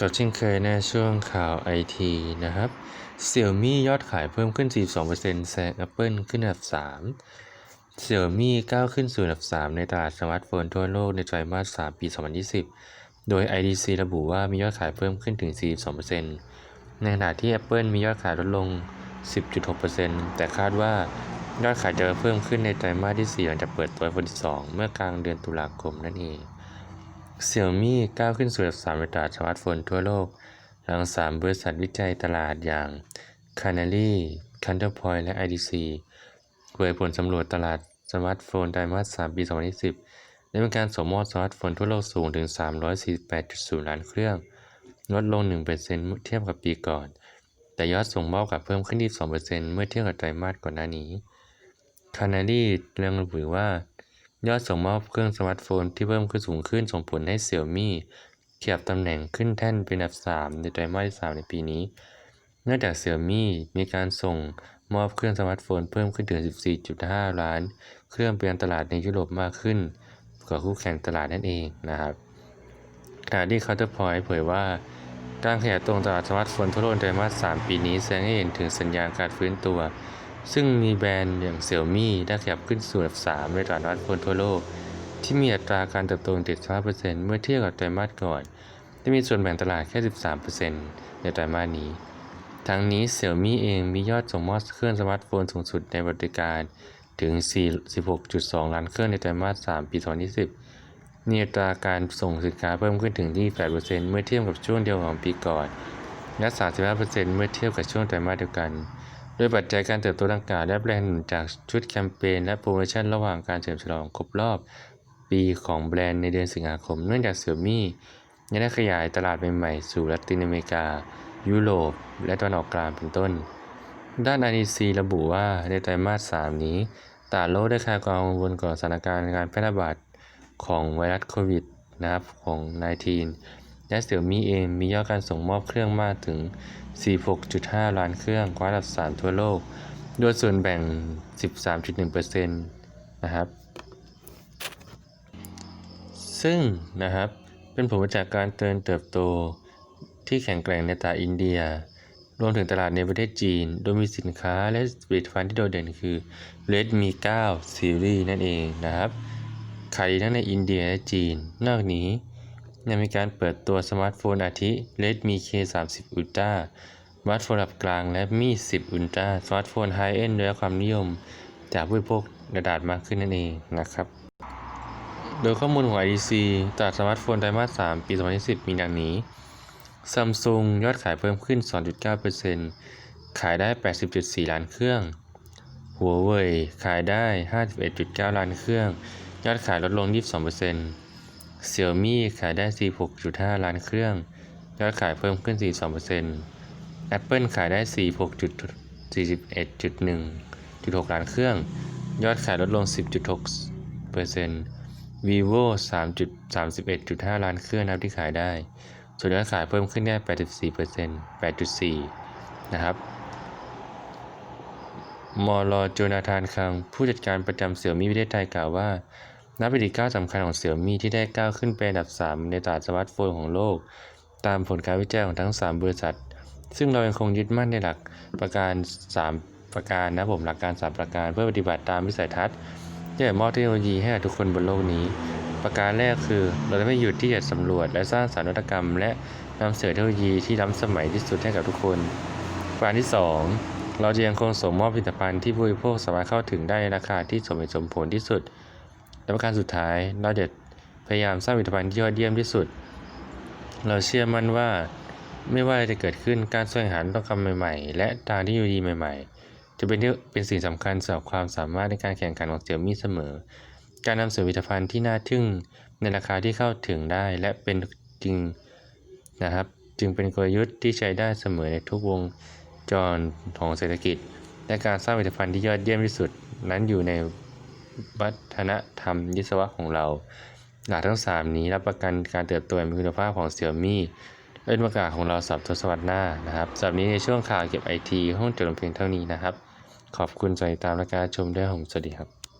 กับเช่นเคยในช่วงข่าวไอทีนะครับ Xiaomi ยอดขายเพิ่มขึ้น 42%แซง Apple ขึ้นอันดับ3 Xiaomi ก้าวขึ้นสู่อันดับ 3 ในตลาดสมาร์ทโฟนทั่วโลกในไตรมาส 3 ปี 2020 โดย IDC ระบุว่ามียอดขายเพิ่มขึ้นถึง 42%ในขณะที่ Apple มียอดขายลดลง 10.6%แต่คาดว่ายอดขายจะเพิ่มขึ้นในไตรมาสที่ 4 หลังจากเปิดตัว iPhone 12 เมื่อกลางเดือนตุลาคมนั่นเอง Xiaomi ก้าวขึ้นสู่อันดับ3ในตลาดสมาร์ทโฟนทั่วโลก หลัง 3 บริษัทวิจัยตลาดอย่าง Canary, Counterpoint และ IDC เผยผลสำรวจตลาดสมาร์ทโฟนไตรมาส 3 ปี 2020 ได้มีการส่งมอบสมาร์ทโฟนทั่วโลกสูงถึง 348.0 ล้านเครื่อง ลดลง 1%เมื่อเทียบกับปีก่อน แต่ยอดส่งมอบกลับเพิ่มขึ้น22%เมื่อเทียบกับไตรมาสก่อนหน้านี้ Canary ยังระบุว่า ยอดส่งมอบเครื่องสมาร์ทโฟนที่เพิ่มขึ้นสูงขึ้นส่งผลให้ Xiaomi ขยับตำแหน่งขึ้นแท่นเป็นอันดับ 3 ในไตรมาสที่ 3 ในปีนี้ เนื่องจาก Xiaomi มีการส่งมอบเครื่องสมาร์ทโฟนเพิ่มขึ้นถึง 14.5 ล้าน เครื่องเป็นตลาดในยุโรปมากขึ้นกว่าคู่แข่งตลาดนั่นเองนะครับขณะที่ Counterpoint เผยว่าการขยายตัวของตลาดสมาร์ทโฟนทั่วโลกในไตรมาส 3 ปีนี้แสดงให้เห็นถึงสัญญาณการฟื้นตัว ซึ่งมีแบรนด์อย่าง Xiaomi ได้ขยับขึ้นสู่อันดับ 3 ในตลาดสมาร์ทโฟนทั่วโลก ที่มีอัตราการเติบโตถึง75%เมื่อเทียบกับไตรมาสก่อนที่มีส่วนแบ่งตลาดแค่ 13%ในไตรมาสนี้ ทั้งนี้ Xiaomi เองมียอดส่งมอบเครื่องสมาร์ทโฟนสูงสุดในบริการถึง 46.2 ล้านเครื่องในไตรมาส 3 ปี 2020 มีอัตราการส่งสินค้าเพิ่มขึ้นถึง 28%เมื่อเทียบกับช่วงเดียวของปีก่อน และ 35%เมื่อเทียบกับช่วงไตรมาสเดียวกัน โดยปัจจัยการเติบโตดังกล่าวได้แรงหนุนจากชุดแคมเปญและโปรโมชั่นระหว่างการเฉลิมฉลองครบรอบ ปีของแบรนด์ในเดือนสิงหาคม เนื่องจาก Xiaomi ยังได้ขยายตลาดใหม่ๆสู่ละตินอเมริกา ยุโรป และตะวันออกกลางเป็นต้น ด้าน IDC ระบุว่าในไตรมาส 3 นี้ตลาดโลกได้คลายความกังวลก่อนสถานการณ์การแพร่ระบาดของไวรัสโควิดนะครับของ 19 และ Xiaomi เองมียอดการส่งมอบเครื่องมากถึง 46.5 ล้านเครื่องคว้าอันดับ3ทั่วโลก โดยส่วนแบ่ง 13.1%นะครับ ซึ่งนะครับเป็นผลมาจากการเตินเติบโตที่แข็งแกร่งในตลาดอินเดีย รวมถึงตลาดในประเทศจีน โดยมีสินค้าและผลิตภัณฑ์ที่โดดเด่นคือ Redmi 9 Series นั่นเองนะครับขายดีทั้งในอินเดียและจีน นอกนี้ ยังมีการเปิดตัวสมาร์ทโฟนอาทิ Redmi K30 Ultra สมาร์ทโฟนระดับกลางและ Mi 10 Ultra สมาร์ทโฟนไฮเอนด์ได้รับความนิยม จากผู้บริโภคระดับมากขึ้นนั่นเองนะครับ โดยข้อมูลของ IDC ตลาดสมาร์ทโฟนไตรมาส 3 ปี 2020 มีดังนี้ Samsung ยอดขายเพิ่มขึ้น 2.9%ขายได้ 80.4 ล้านเครื่อง Huawei ขายได้ 51.9 ล้านเครื่อง ยอดขายลดลง 22% Xiaomi ขายได้ 46.5 ล้านเครื่อง ยอดขายเพิ่มขึ้น 42% Apple ขายได้ 46.41.1.6 ล้านเครื่อง ยอดขายลดลง 10.6% vivo 3.31.5 ล้านเครื่องนับที่ขายได้ ส่วนยอดขายเพิ่มขึ้นได้84% 8.4 นะครับมอลอโจนาธานคัง ผู้จัดการประจำเสี่ยวมี่ประเทศไทยกล่าวว่า นับเป็นอีกก้าวสำคัญของเสี่ยวมี่ที่ได้ก้าวขึ้นเป็นอันดับ 3 ในตลาดสมาร์ทโฟนของโลก ตามผลการวิจัยของทั้ง 3 บริษัท ซึ่งเรายังคงยึดมั่นในหลักประการ 3 ประการนะผมหลักการ 3 ประการเพื่อปฏิบัติตามวิสัยทัศน์ที่จะมอบเทคโนโลยีให้กับทุกคนบนโลกนี้ ประการแรกคือเราจะไม่หยุดที่จะสำรวจ และสร้างสารรนวัตกรรม และนำเสนอเทคโนโลยีที่ล้ำสมัยที่สุดให้กับทุกคน ประการที่ 2 เราจะยังคงส่งมอบผลิตภัณฑ์ที่ผู้บริโภคสามารถเข้าถึงได้ในราคาที่สมเหตุสมผลที่สุด และประการสุดท้ายเราจะพยายามสร้างผลิตภัณฑ์ที่ยอดเยี่ยมที่สุด เราเชื่อมั่นว่าไม่ว่าอะไรจะเกิดขึ้นการแสวงหาต้องคำใหม่ๆ และทางทคโนโลยีใหม่ ๆ จะเป็นที่เป็นสิ่งสำคัญสำหรับความสามารถในการแข่งขันของเสี่ยมี่เสมอ การนำเสนอผลิตภัณฑ์ที่น่าทึ่งในราคาที่เข้าถึงได้และเป็นจริงนะครับ จึงเป็นกลยุทธ์ที่ใช้ได้เสมอในทุกวงจรของเศรษฐกิจ และการสร้างผลิตภัณฑ์ที่ยอดเยี่ยมที่สุดนั้นอยู่ใน วัฒนธรรมยิศวะของเรา หลักทั้ง 3 นี้รับประกันการเติบโตมีคุณภาพของเสี่ยมี่เป็นประกาศของเราสับทศวรรษหน้านะครับสำหรับนี้ในช่วงข่าวเก็บไอทีห้องจดลงเพียงเท่านี้นะครับ ขอบคุณสำหรับติดตามและการชมด้วยผมสวัสดีครับ